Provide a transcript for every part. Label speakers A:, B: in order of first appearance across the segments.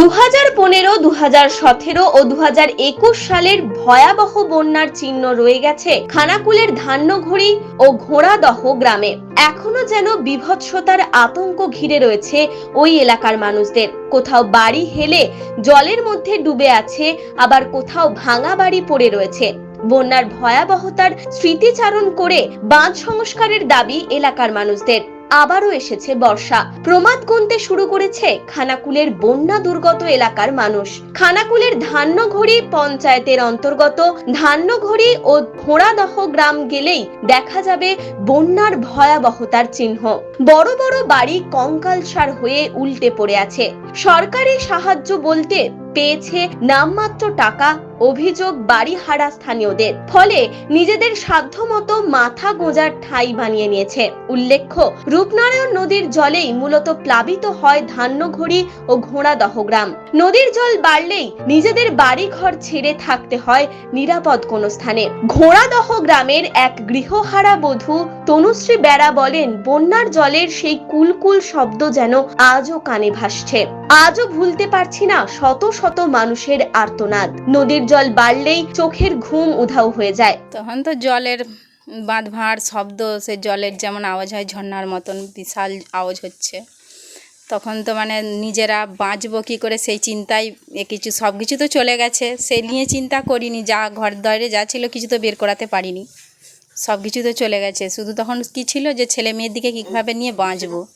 A: দু হাজার পনেরো দু হাজার সতেরো ও দু হাজার একুশ সালের ভয়াবহ বন্যার চিহ্ন রয়ে গেছে খানাকুলের ধান্যঘড়ি ও ঘোড়াদহ গ্রামে। এখনও যেন বিভৎসতার আতঙ্ক ঘিরে রয়েছে ওই এলাকার মানুষদের। কোথাও বাড়ি হেলে জলের মধ্যে ডুবে আছে, আবার কোথাও ভাঙা বাড়ি পড়ে রয়েছে। বন্যার ভয়াবহতার স্মৃতিচারণ করে বাঁধ সংস্কারের দাবি এলাকার মানুষদের। আবারও এসেছে বর্ষা। প্রমাদ গুনতে শুরু করেছে খানাকুলের বন্যা দুর্গত এলাকার মানুষ। খানাকুলের ধান্যঘড়ি পঞ্চায়েতের অন্তর্গত ধান্যঘড়ি ও ঘোড়াদহ গ্রাম গেলেই দেখা যাবে বন্যার ভয়াবহতার চিহ্ন। বড় বড় বাড়ি কঙ্কালসার হয়ে উল্টে পড়ে আছে। সরকারি সাহায্য বলতে পেয়েছে নামমাত্র টাকা, অভিযোগ বাড়ি হারা স্থানীয়দের। ফলে নিজেদের সাধ্যমতো মাথা গোঁজার ঠাঁই বানিয়ে নিয়েছে। উল্লেখ্য, রূপনারায়ণ নদীর জলেই মূলত প্লাবিত হয় ধান্যঘড়ি ও ঘোড়াদহ গ্রাম নদীর জল বাড়লেই নিজেদের বাড়ি ঘর ছেড়ে থাকতে হয় নিরাপদ কোনো স্থানে। ঘোড়াদহ গ্রামের এক গৃহহারা বধূ তনুশ্রী বেড়া বলেন, বন্যার জলের সেই কুলকুল শব্দ যেন আজও কানে ভাসছে। আজও ভুলতে পারছি না, শত শত মানুষের আর্তনাদ। নদীর জল বাড়লেই চোখের ঘুম উধাও হয়ে যায়।
B: তখন তো জলের বাঁধ ভাঁড় শব্দ, সে জলের যেমন আওয়াজ হয়, ঝর্ণার মতন বিশাল আওয়াজ হচ্ছে। তখন তো মানে নিজেরা বাঁচবো কী করে সেই চিন্তায় এ কিছু সব কিছু তো চলে গেছে। সেই নিয়ে চিন্তা করিনি, যা ঘর দরে যা ছিল কিছু তো বের করাতে পারিনি। সব কিছু তো চলে গেছে। শুধু তখন কি ছিল যে ছেলে মেয়ের দিকে কীভাবে নিয়ে বাঁচবো?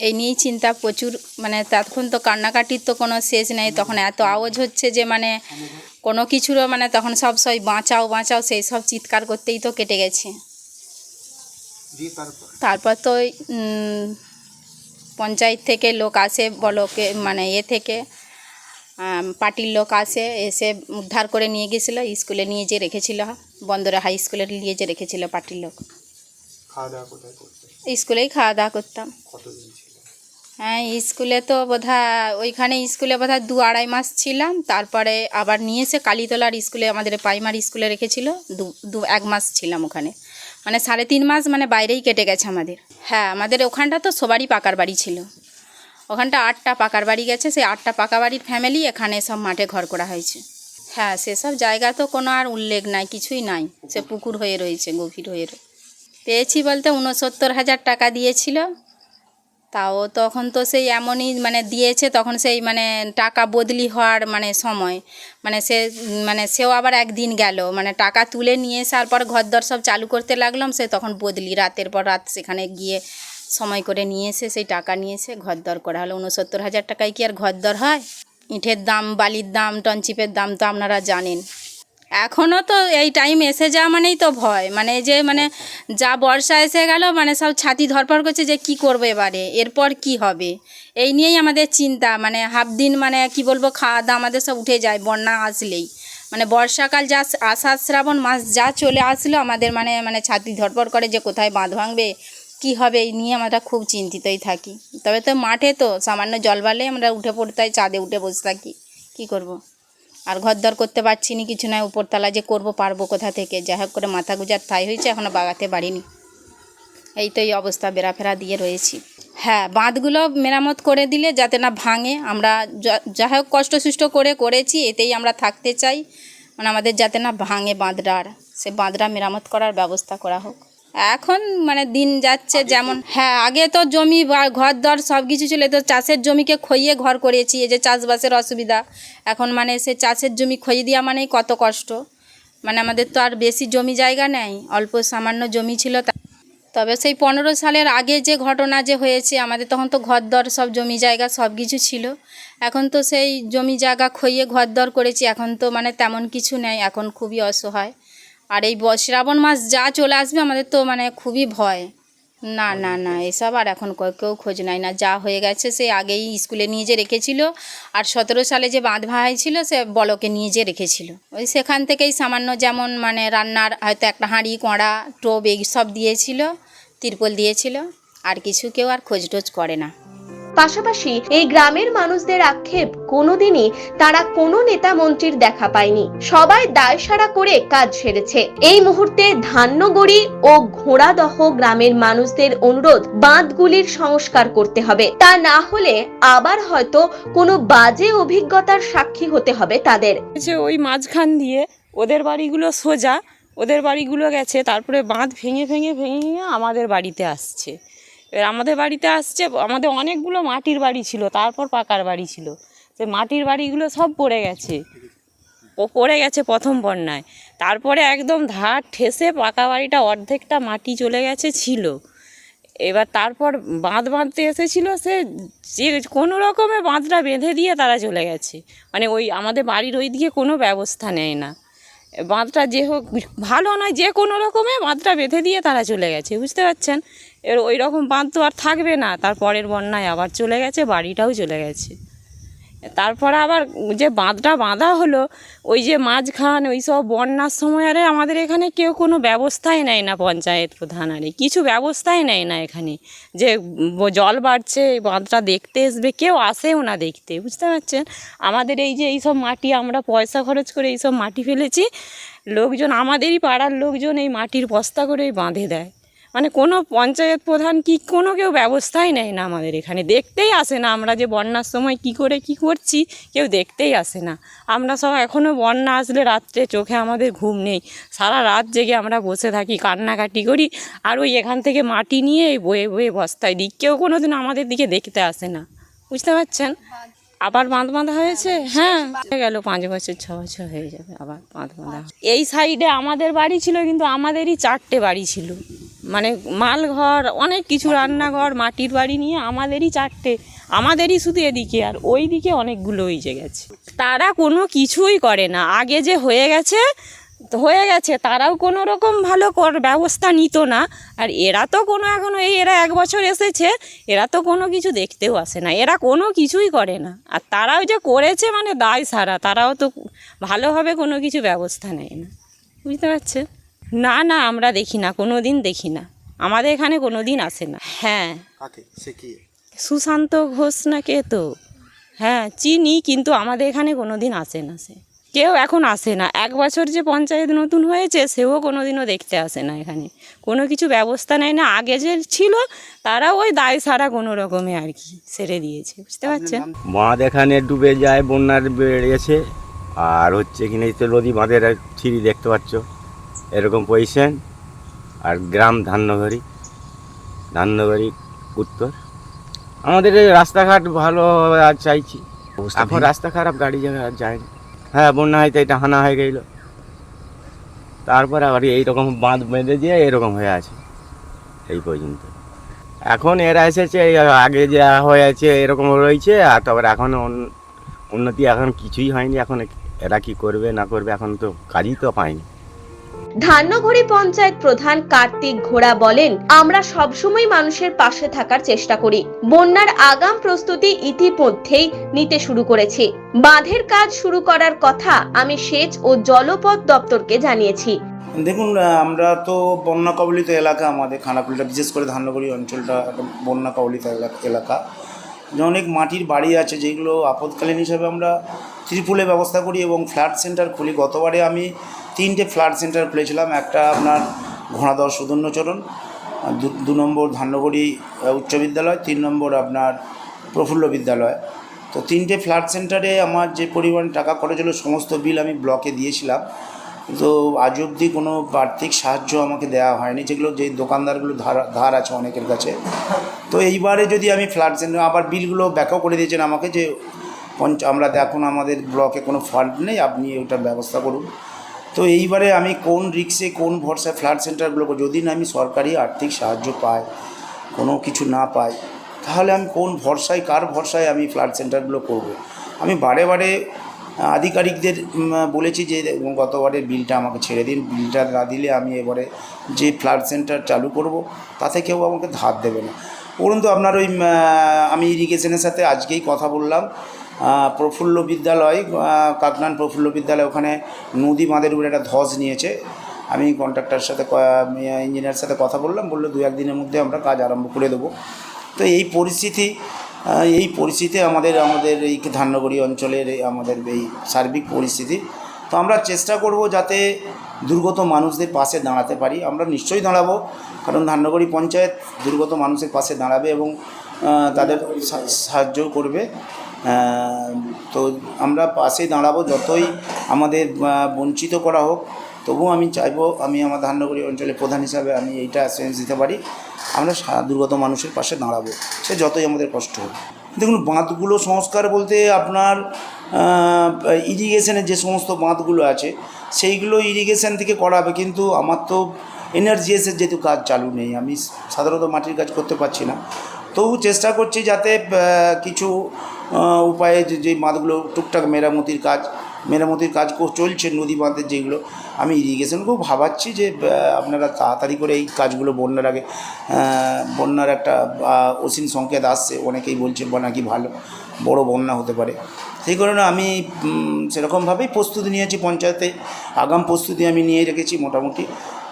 B: এই নিয়েই চিন্তা প্রচুর মানে তখন তো কান্নাকাটির তো কোনো শেষ নেই তখন এত আওয়াজ হচ্ছে যে মানে কোনো কিছুরও মানে তখন সব সব বাঁচাও বাঁচাও সেই সব চিৎকার করতেই তো কেটে গেছে।
C: তারপর?
B: তো ওই, পঞ্চায়েত থেকে লোক আসে বলকে মানে এ থেকে পার্টির লোক আসে এসে উদ্ধার করে নিয়ে গেছিল স্কুলে নিয়ে যে রেখেছিল বন্দরে হাই স্কুলে নিয়ে যে রেখেছিল পার্টির লোক। স্কুলেই খাওয়া দাওয়া করতাম। স্কুলে তো বোধহয় ওইখানে স্কুলে বোধহয় দু আড়াই মাস ছিলাম, তারপরে আবার নিয়ে এসে কালীতলার স্কুলে আমাদের প্রাইমারি স্কুলে রেখেছিল, দু দু, এক মাস ছিলাম ওখানে। মানে সাড়ে তিন মাস মানে বাইরেই কেটে গেছে আমাদের। হ্যাঁ আমাদের ওখানটা তো সবারই পাকার বাড়ি ছিল। ওখানটা আটটা পাকার বাড়ি গেছে, সেই আটটা পাকা বাড়ির ফ্যামিলি এখানে সব মাঠে ঘর করা হয়েছে। হ্যাঁ সেসব জায়গা তো কোনো আর উল্লেখ নাই, কিছুই নাই। সে পুকুর হয়ে রয়েছে, গভীর হয়ে পেয়েছি বলতে উনসত্তর হাজার টাকা দিয়েছিল। তাও তখন তো সেই এমনই মানে দিয়েছে, তখন সেই মানে টাকা বদলি হওয়ার মানে সময়। মানে সে মানে সেও আবার একদিন গেল। মানে টাকা তুলে নিয়ে আসার পর ঘরদর সব চালু করতে লাগলাম, সে তখন বদলি রাতের পর রাত সেখানে গিয়ে সময় করে নিয়ে এসে সেই টাকা নিয়ে এসে ঘরদর করা হলো। উনসত্তর হাজার টাকায় কি আর ঘরদর হয়? ইঁটের দাম, বালির দাম, টনচিপের দাম তো আপনারা জানেন। এখনও তো এই টাইম এসে যাওয়া মানেই তো ভয়। মানে যে মানে যা বর্ষা এসে গেল মানে সব ছাতি ধরপড় করছে যে কি করব এবারে? এরপর কি হবে? এই নিয়েই আমাদের চিন্তা মানে হাফ দিন মানে কি বলব, খাওয়া দাওয়া আমাদের সব উঠে যায়, বন্যা আসলেই। মানে বর্ষাকাল যা আষাঢ়, শ্রাবণ মাস যা চলে আসলো, আমাদের মানে মানে ছাতি ধরপড় করে যে কোথায় বাঁধ ভাঙবে, কি হবে, এই নিয়ে আমরা খুব চিন্তিতই থাকি। তবে তো মাঠে তো, সামান্য জল বাড়লেই আমরা উঠে পড়তে চাঁদে উঠে বসে থাকি। কি করব। আর ঘরদর করতে পারছি না কিছু নয় উপরতলা যে করব পারব কোথা থেকে? যাই হোক করে মাথা গুজার ঠাই হয়েছে এখনও বাগাতে পারিনি। এই তো এই অবস্থা, বেড়াফেরা দিয়ে রয়েছি। হ্যাঁ বাঁধগুলো মেরামত করে দিলে যাতে না ভাঙে, আমরা যা- হোক কষ্ট সুষ্ট করে করেছি, এতেই আমরা থাকতে চাই। মানে আমাদের যাতে না ভাঙে বাঁধটা আর সে বাঁধটা মেরামত করার ব্যবস্থা করা হোক। এখন মানে দিন যাচ্ছে যেমন হ্যাঁ আগে তো জমি বা ঘর দর সব কিছু ছিল তো চাষের জমিকে খইয়ে ঘর করেছি এই যে চাষবাসের অসুবিধা। এখন মানে সে চাষের জমি খইয়ে দেওয়া মানেই কত কষ্ট। মানে আমাদের তো আর বেশি জমি জায়গা নেই অল্প সামান্য জমি ছিল তা- তবে সেই পনেরো সালের আগে যে ঘটনা যে হয়েছে আমাদের তখন তো ঘরদর সব জমি জায়গা সব কিছু ছিল। এখন তো সেই জমি জায়গা খইয়ে ঘরদর করেছি এখন তো মানে তেমন কিছু নেই এখন খুবই অসহায়। আর এই শ্রাবণ মাস যা চলে আসবে আমাদের তো মানে খুবই ভয়। না না না, এসব আর এখন কেউ খোঁজ নেয় না। যা হয়ে গেছে সে আগেই স্কুলে নিয়ে যে রেখেছিল। আর সতেরো সালে যে বাঁধ ভাই ছিল, সে বলকে নিয়ে যে রেখেছিল। ওই সেখান থেকেই সামান্য যেমন মানে রান্নার হয়তো একটা হাঁড়ি, কড়া, টোপ, এই সব দিয়েছিল, তিরপল দিয়েছিল। আর কিছু কেউ আর খোঁজ টোজ করে না।
A: পাশাপাশি এই গ্রামের মানুষদের আক্ষেপ কোনোদিনই তারা কোনো নেতা মন্ত্রীর দেখা পায়নি। সবাই দায়সারা করে কাজ সেরেছে। এই মুহূর্তে ধান্যগড়ি ও ঘোড়াদহ গ্রামের মানুষদের অনুরোধ বাঁধগুলির সংস্কার করতে হবে। তা না হলে আবার হয়তো কোনো বাজে অভিজ্ঞতার সাক্ষী হতে হবে তাদের।
D: ওই মাঝখান দিয়ে ওদের বাড়িগুলো সোজা, ওদের বাড়িগুলো গেছে, তারপরে বাঁধ ভেঙে ভেঙে ভেঙে আমাদের বাড়িতে আসছে। এবার আমাদের বাড়িতে আসছে, আমাদের অনেকগুলো মাটির বাড়ি ছিল, তারপর পাকার বাড়ি ছিল। সে মাটির বাড়িগুলো সব পড়ে গেছে। ও পড়ে গেছে প্রথম বন্যায়। তারপরে একদম ধার ঠেসে পাকা বাড়িটা অর্ধেকটা মাটি চলে গেছে ছিল। এবার তারপর বাঁধ বাঁধতে এসেছিল সে, যে কোনো রকমে বাঁধটা বেঁধে দিয়ে তারা চলে গেছে। মানে ওই আমাদের বাড়ির ওই দিকে কোনো ব্যবস্থা নেয় না। বাঁধটা যে হোক, ভালো নয় যে কোনো রকমে বাঁধটা বেঁধে দিয়ে তারা চলে গেছে, বুঝতে পারছেন? এর ওই রকম বাঁধ তো আর থাকবে না, তার পরের বন্যায় আবার চলে গেছে, বাড়িটাও চলে গেছে। তারপরে আবার যে বাঁধটা বাঁধা হলো, ওই যে মাঝখান, ওই সব বন্যার সময় আরে আমাদের এখানে কেউ কোনো ব্যবস্থাই নেয় না পঞ্চায়েত প্রধান আরে, কিছু ব্যবস্থাই নেয় না এখানে। যে জল বাড়ছে বাঁধটা দেখতে আসবে, কেউ আসেও না দেখতে, বুঝতে পারছেন? আমাদের এই যে এইসব মাটি, আমরা পয়সা খরচ করে এইসব মাটি ফেলেছি, লোকজন, আমাদেরই পাড়ার লোকজন এই মাটির বস্তা করে বাঁধে দেয়। মানে কোনো পঞ্চায়েত প্রধান কি কোনো কেউ ব্যবস্থাই নেয় না আমাদের এখানে। দেখতেই আসে না আমরা যে বন্যার সময় কি করে কি করছি, কেউ দেখতেই আসে না। আমরা সব এখনও বন্যা আসলে রাত্রে চোখে আমাদের ঘুম নেই। সারা রাত জেগে আমরা বসে থাকি, কান্নাকাটি করি, আর ওই এখান থেকে মাটি নিয়ে বয়ে বয়ে বস্তায় দিই। কেউ কোনো দিন আমাদের দিকে দেখতে আসে না। বুঝতে পারছেন? আবার বাঁধ বাঁধা হয়েছে? হ্যাঁ গেল, পাঁচ বছর, ছ বছর হয়ে যাবে আবার বাঁধ বাঁধা এই সাইডে আমাদের বাড়ি ছিল, কিন্তু আমাদেরই চারটে বাড়ি ছিল। মানে মালঘর অনেক কিছু রান্নাঘর, মাটির বাড়ি নিয়ে আমাদেরই চারটে। আমাদেরই শুধু এদিকে আর ওই দিকে অনেকগুলো হয়ে গেছে। তারা কোনো কিছুই করে না। আগে যে হয়ে গেছে হয়ে গেছে তারাও কোনো রকম ভালো কর ব্যবস্থা নিত না। আর এরা তো কোনো এখনও এই এরা এক বছর এসেছে এরা তো কোনো কিছু দেখতেও আসে না এরা কোনো কিছুই করে না। আর তারাও যে করেছে মানে দায় সারা তারাও তো ভালোভাবে কোনো কিছু ব্যবস্থা নেয় না। বুঝতে পারছেন না না আমরা দেখি না কোনো দিন দেখি না। আমাদের এখানে কোনো দিন আসে না। হ্যাঁ। সুশান্ত ঘোষ না কে তো? হ্যাঁ চিনি কিন্তু আমাদের এখানে কোনো দিন আসে না সে। কেউ এখন আসে না। এক বছর যে পঞ্চায়েত নতুন হয়েছে সেও কোনো দিনও দেখতে আসে না এখানে। কোনো কিছু ব্যবস্থা নেয় না। আগে যে ছিল তারা ওই দায় সারা কোনো রকমে আর কি সেরে দিয়েছে। বুঝতে পারছেন?
E: বাঁধ এখানে ডুবে যায় বন্যার বেড়েছে। আর হচ্ছে কিনা এই তো নদী বাঁধের সিঁড়ি দেখতে পাচ্ছ। এরকম পজিশন আর গ্রাম ধান্যঘড়ি ধান্যঘড়ি উত্তর। আমাদের রাস্তাঘাট ভালো আর চাইছি এখন রাস্তা খারাপ গাড়ি যায় না হ্যাঁ বন্যা হয়তো এটা হানা হয়ে গেল তারপরে আবার এইরকম বাঁধ বেঁধে দিয়ে এরকম হয়ে আছে, এই পর্যন্ত। এখন এরা এসেছে আগে যা হয়েছে এরকম রয়েছে, আর তারপর এখন উন- উন্নতি এখন কিছুই হয়নি। এখন এরা কি করবে না করবে এখন তো কাজই তো পায়নি।
A: ধান্যঘড়ি পঞ্চায়েত প্রধান কার্তিক ঘোড়া বলেন, আমরা সবসময় মানুষের পাশে থাকার চেষ্টা করি। বন্যার আগাম প্রস্তুতি ইতিমধ্যেই নিতে শুরু করেছি। বাঁধের কাজ শুরু করার কথা আমি সেচ ও জলপথ দপ্তরকে জানিয়েছি।
F: দেখুন আমরা তো বন্যা কবলিত এলাকা আমাদের খানাকুলটা, বিশেষ করে ধান্যগড়ি অঞ্চলটা বন্যা কবলিত এলাকা- অনেক মাটির বাড়ি আছে, যেগুলো আপদকালীন হিসাবে আমরা ত্রিপুলের ব্যবস্থা করি এবং ফ্ল্যাট সেন্টার খুলি। গতবারে আমি তিনটে ফ্ল্যাট সেন্টার খুলেছিলাম। একটা আপনার ঘোড়াদহ সুদর্ণচরণ আর দু- নম্বর ধান্যগড়ি উচ্চ বিদ্যালয়, তিন নম্বর আপনার প্রফুল্ল বিদ্যালয়। তো তিনটে ফ্ল্যাট সেন্টারে আমার যে পরিমাণ টাকা খরচ হলো, সমস্ত বিল আমি ব্লকে দিয়েছিলাম। তো আজ অবধি কোনো আর্থিক সাহায্য আমাকে দেওয়া হয়নি। যেগুলো যে দোকানদারগুলো ধার ধার আছে অনেকের কাছে। তো এইবারে যদি আমি ফ্ল্যাট সেন্টার, আবার বিলগুলো ব্যাকও করে দিয়েছেন আমাকে যে পঞ্চ, আমরা এখন আমাদের ব্লকে কোনো ফান্ড নেই, আপনি ওটার ব্যবস্থা করুন। তো এইবারে আমি কোন রিক্সে, কোন ভরসায় ফ্ল্যাট সেন্টারগুলো যদি না আমি সরকারি আর্থিক সাহায্য পাই, কোনো কিছু না পাই, তাহলে আমি কোন ভরসায়, কার ভরসায় আমি ফ্ল্যাট সেন্টারগুলো করব। আমি বারে বারে আধিকারিকদের বলেছি যে গতবারের বিলটা আমাকে ছেড়ে দিন। বিলটা না দিলে আমি এবারে যে ফ্ল্যাট সেন্টার চালু করব, তাতে কেউ আমাকে ধার দেবে না। পরন্তু আপনার ওই আমি ইরিগেশনের সাথে আজকেই কথা বললাম। প্রফুল্ল বিদ্যালয় কাকনান প্রফুল্ল বিদ্যালয়, ওখানে নদী বাঁধের উপরে একটা ধস নিয়েছে। আমি কন্ট্রাক্টর সাথে ইঞ্জিনিয়ার সাথে কথা বললাম, বলল দু একদিনের মধ্যে আমরা কাজ আরম্ভ করে দেবো। তো এই পরিস্থিতি এই পরিস্থিতি আমাদের আমাদের এই ধান্যগড়ি অঞ্চলের আমাদের এই সার্বিক পরিস্থিতি। তো আমরা চেষ্টা করব যাতে দুর্গত মানুষদের পাশে দাঁড়াতে পারি। আমরা নিশ্চয়ই দাঁড়াবো, কারণ ধান্যগড়ি পঞ্চায়েত দুর্গত মানুষের পাশে দাঁড়াবে এবং তাদের সাহায্য করবে। তো আমরা পাশে দাঁড়াবো যতই আমাদের বঞ্চিত করা হোক। তবুও আমি চাইব, আমি আমার ধান্যগড়ি অঞ্চলের প্রধান হিসাবে আমি এইটা অ্যাসুরেন্স দিতে পারি। আমরা দুর্গত মানুষের পাশে দাঁড়াবো। সে যতই আমাদের কষ্ট হোক। দেখুন, বাঁধগুলো সংস্কার বলতে আপনার ইরিগেশনের যে সমস্ত বাঁধগুলো আছে, সেইগুলো ইরিগেশন থেকে করাবে। কিন্তু আমার তো এনার্জিএসের যেহেতু কাজ চালু নেই। আমি সাধারণত মাটির কাজ করতে পারছি না। তবু চেষ্টা করছি যাতে কিছু উপায়ে যে বাঁধগুলো টুকটাক মেরামতির কাজ মেরামতির কাজ চলছে নদী বাঁধের যেগুলো, আমি ইরিগেশনকেও ভাবাচ্ছি যে আপনারা তাড়াতাড়ি করে এই কাজগুলো বন্যার আগে বন্যার একটা অসীম সংকেত আসছে, অনেকেই বলছে নাকি ভালো, বড় বন্যা হতে পারে। সেই কারণে আমি সেরকমভাবেই প্রস্তুতি নিয়েছি পঞ্চায়েতে, আগাম প্রস্তুতি আমি নিয়ে রেখেছি মোটামুটি।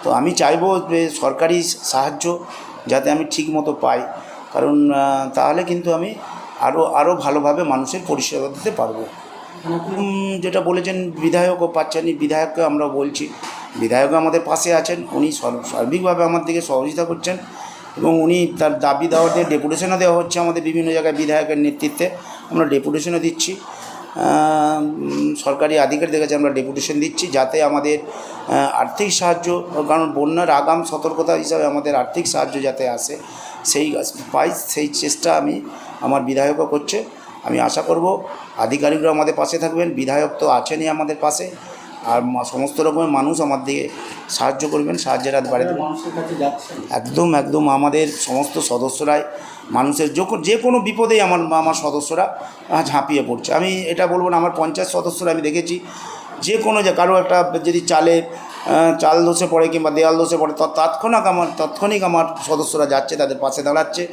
F: তো আমি চাইব যে সরকারি সাহায্য যাতে আমি ঠিক মতো পাই। কারণ তাহলে কিন্তু আমি আরও আরও ভালোভাবে মানুষের পরিষেবা দিতে পারব। যেটা বলেছেন বিধায়কও পাচ্ছেন বিধায়ককে আমরা বলছি, বিধায়ক আমাদের পাশে আছেন, উনি সর্ব- সার্বিকভাবে আমার দিকে সহযোগিতা করছেন এবং উনি তার দাবি দেওয়া দিয়ে ডেপুটেশনও দেওয়া হচ্ছে আমাদের বিভিন্ন জায়গায় বিধায়কের নেতৃত্বে, আমরা ডেপুটেশনও দিচ্ছি। সরকারি আধিকারিকদের কাছে আমরা ডেপুটেশন দিচ্ছি যাতে আমাদের আর্থিক সাহায্য, কারণ বন্যার আগাম সতর্কতা হিসাবে আমাদের আর্থিক সাহায্য যাতে আসে সেই পাই সেই চেষ্টা আমি আমার বিধায়কও করছে। আমি আশা করব আধিকারিকরা আমাদের পাশে থাকবেন বিধায়ক তো আছেনই আমাদের পাশে আর সমস্ত রকমের মানুষ আমার দিকে সাহায্য করবেন সাহায্যের হাত দেবেন। একদম একদম আমাদের সমস্ত সদস্যরাই মানুষের যখন যে কোনো বিপদেই আমার আমার সদস্যরা ঝাঁপিয়ে পড়ছে। আমি এটা বলব না আমার পঞ্চায়েত সদস্যরা আমি দেখেছি যে কোনো যে কারও একটা যদি চালে চাল দোষে পড়ে কিংবা দেওয়াল দোষে পড়ে তৎ- তাৎক্ষণিক আমার তাৎক্ষণিক আমার সদস্যরা যাচ্ছে তাদের পাশে দাঁড়াচ্ছে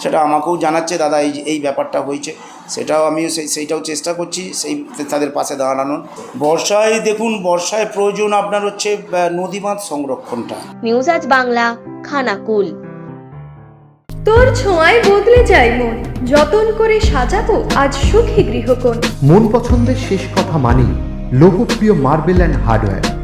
F: সেটা আমাকেও জানাচ্ছে দাদা এই এই ব্যাপারটা হয়েছে সেটাও আমিও সেই সেইটাও চেষ্টা করছি সেই তাদের পাশে দাঁড়ানোর। বর্ষায় দেখুন বর্ষায় প্রয়োজন আপনার হচ্ছে নদীবাঁধ সংরক্ষণটা।
A: নিউজ আজ বাংলা খানাকুল।
G: তোর ছোঁয়ায় বদলে যায় মন যতন করে সাজাবো আজ সুখী গৃহকোণ।
H: মন পছন্দের শেষ কথা মানি লোকপ্রিয় মার্বেল অ্যান্ড হার্ডওয়্যার।